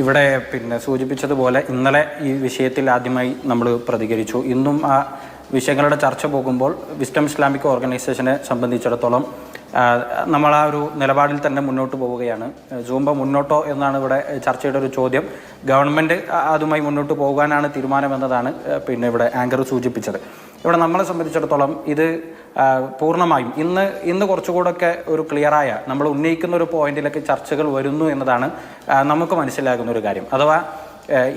ഇവിടെ പിന്നെ സൂചിപ്പിച്ചതുപോലെ ഇന്നലെ ഈ വിഷയത്തിൽ ആദ്യമായി നമ്മൾ പ്രതികരിച്ചു. ഇന്നും ആ വിഷയങ്ങളുടെ ചർച്ച പോകുമ്പോൾ വിസ്റ്റം ഇസ്ലാമിക് ഓർഗനൈസേഷനെ സംബന്ധിച്ചിടത്തോളം നമ്മൾ ആ ഒരു നിലപാടിൽ തന്നെ മുന്നോട്ട് പോവുകയാണ്. സൂംബ മുന്നോട്ടോ എന്നാണ് ഇവിടെ ചർച്ചയുടെ ഒരു ചോദ്യം. ഗവൺമെന്റ് അതുമായി മുന്നോട്ട് പോകാനാണ് തീരുമാനമെന്നതാണ് പിന്നെ ഇവിടെ ആങ്കർ സൂചിപ്പിച്ചത്. ഇവിടെ നമ്മളെ സംബന്ധിച്ചിടത്തോളം ഇത് പൂർണമായും. ഇന്ന് ഇന്ന് കുറച്ചുകൂടെയൊക്കെ ഒരു ക്ലിയറായ നമ്മൾ ഉന്നയിക്കുന്ന ഒരു പോയിന്റിലൊക്കെ ചർച്ചകൾ വരുന്നു എന്നതാണ് നമുക്ക് മനസ്സിലാകുന്ന ഒരു കാര്യം. അഥവാ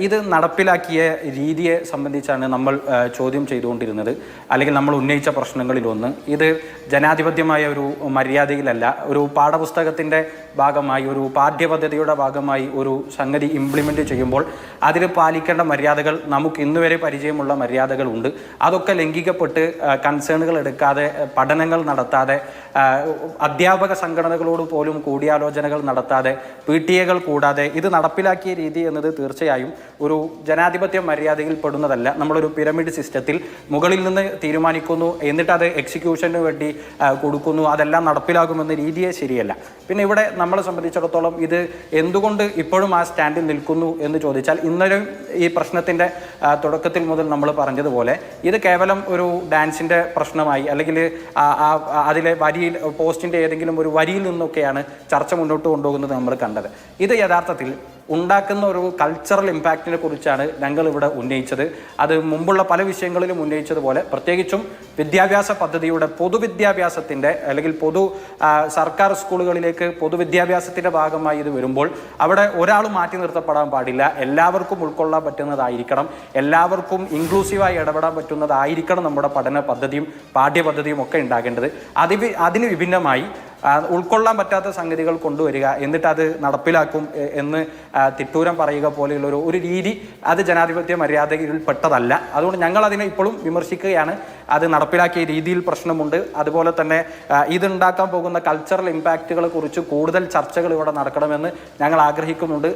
ഇത് നടപ്പിലാക്കിയ രീതിയെ സംബന്ധിച്ചാണ് നമ്മൾ ചോദ്യം ചെയ്തുകൊണ്ടിരുന്നത്. അല്ലെങ്കിൽ നമ്മൾ ഉന്നയിച്ച പ്രശ്നങ്ങളിലൊന്ന്. ഇത് ജനാധിപത്യമായ ഒരു മര്യാദയിലല്ല ഒരു പാഠപുസ്തകത്തിന്റെ ഭാഗമായി ഒരു പാഠ്യപദ്ധതിയുടെ ഭാഗമായി ഒരു സംഗതി ഇംപ്ലിമെന്റ് ചെയ്യുമ്പോൾ അതിൽ പാലിക്കേണ്ട മര്യാദകൾ നമുക്ക് ഇന്നുവരെ പരിചയമുള്ള മര്യാദകളുണ്ട് അതൊക്കെ ലംഘിക്കപ്പെട്ട് കൺസേണുകൾ എടുക്കാതെ പഠനങ്ങൾ നടത്താതെ അധ്യാപക സംഘടനകളോട് പോലും കൂടിയാലോചനകൾ നടത്താതെ പി ടി എകൾ കൂടാതെ ഇത് നടപ്പിലാക്കിയ രീതി എന്നത് തീർച്ചയായും ഒരു ജനാധിപത്യ മര്യാദയിൽ പെടുന്നതല്ല നമ്മളൊരു പിരമിഡ് സിസ്റ്റത്തിൽ മുകളിൽ നിന്ന് തീരുമാനിക്കുന്നു എന്നിട്ട് അത് എക്സിക്യൂഷന് വേണ്ടി കൊടുക്കുന്നു അതെല്ലാം നടപ്പിലാകുമെന്ന രീതിയെ ശരിയല്ല. പിന്നെ ഇവിടെ നമ്മളെ സംബന്ധിച്ചിടത്തോളം ഇത് എന്തുകൊണ്ട് ഇപ്പോഴും ആ സ്റ്റാൻഡിൽ നിൽക്കുന്നു എന്ന് ചോദിച്ചാൽ ഇന്നലെ ഈ പ്രശ്നത്തിന്റെ തുടക്കത്തിൽ മുതൽ നമ്മൾ പറഞ്ഞതുപോലെ ഇത് കേവലം ഒരു ഡാൻസിന്റെ പ്രശ്നമായി അല്ലെങ്കിൽ അതിലെ വരിയിൽ പോസ്റ്റിന്റെ ഏതെങ്കിലും ഒരു വരിയിൽ നിന്നൊക്കെയാണ് ചർച്ച മുന്നോട്ട് കൊണ്ടുപോകുന്നത് നമ്മൾ കണ്ടത്. ഇത് യഥാർത്ഥത്തിൽ ഉണ്ടാക്കുന്ന ഒരു കൾച്ചറൽ ഇമ്പാക്റ്റിനെ കുറിച്ചാണ് ഞങ്ങൾ ഇവിടെ ഉന്നയിച്ചത്. അത് മുമ്പുള്ള പല വിഷയങ്ങളിലും ഉന്നയിച്ചതുപോലെ പ്രത്യേകിച്ചും വിദ്യാഭ്യാസ പദ്ധതിയുടെ പൊതുവിദ്യാഭ്യാസത്തിന്റെ അല്ലെങ്കിൽ പൊതു സർക്കാർ സ്കൂളുകളിലേക്ക് പൊതുവിദ്യാഭ്യാസത്തിന്റെ ഭാഗമായി ഇത് വരുമ്പോൾ അവിടെ ഒരാൾ മാറ്റി നിർത്തപ്പെടാൻ പാടില്ല. എല്ലാവർക്കും ഉൾക്കൊള്ളാൻ പറ്റുന്നതായിരിക്കണം. എല്ലാവർക്കും ഇൻക്ലൂസീവായി ഇടപെടാൻ പറ്റുന്നതായിരിക്കണം നമ്മുടെ പഠന പദ്ധതിയും പാഠ്യപദ്ധതിയും ഒക്കെ ഉണ്ടാകേണ്ടത്. അതി അതിന് വിഭിന്നമായി ഉൾക്കൊള്ളാൻ പറ്റാത്ത സംഗതികൾ കൊണ്ടുവരിക എന്നിട്ട് അത് നടപ്പിലാക്കും എന്ന് തിട്ടൂരം പറയുക പോലെയുള്ള ഒരു ഒരു രീതി അത് ജനാധിപത്യ മര്യാദയിൽ പെട്ടതല്ല. അതുകൊണ്ട് ഞങ്ങൾ അതിനെ ഇപ്പോഴും വിമർശിക്കുകയാണ്. അത് നടപ്പിലാക്കിയ രീതിയിൽ പ്രശ്നമുണ്ട്. അതുപോലെ തന്നെ ഇതുണ്ടാക്കാൻ പോകുന്ന കൾച്ചറൽ ഇമ്പാക്റ്റുകളെ കുറിച്ച് കൂടുതൽ ചർച്ചകൾ ഇവിടെ നടക്കണമെന്ന് ഞങ്ങൾ ആഗ്രഹിക്കുന്നുണ്ട്.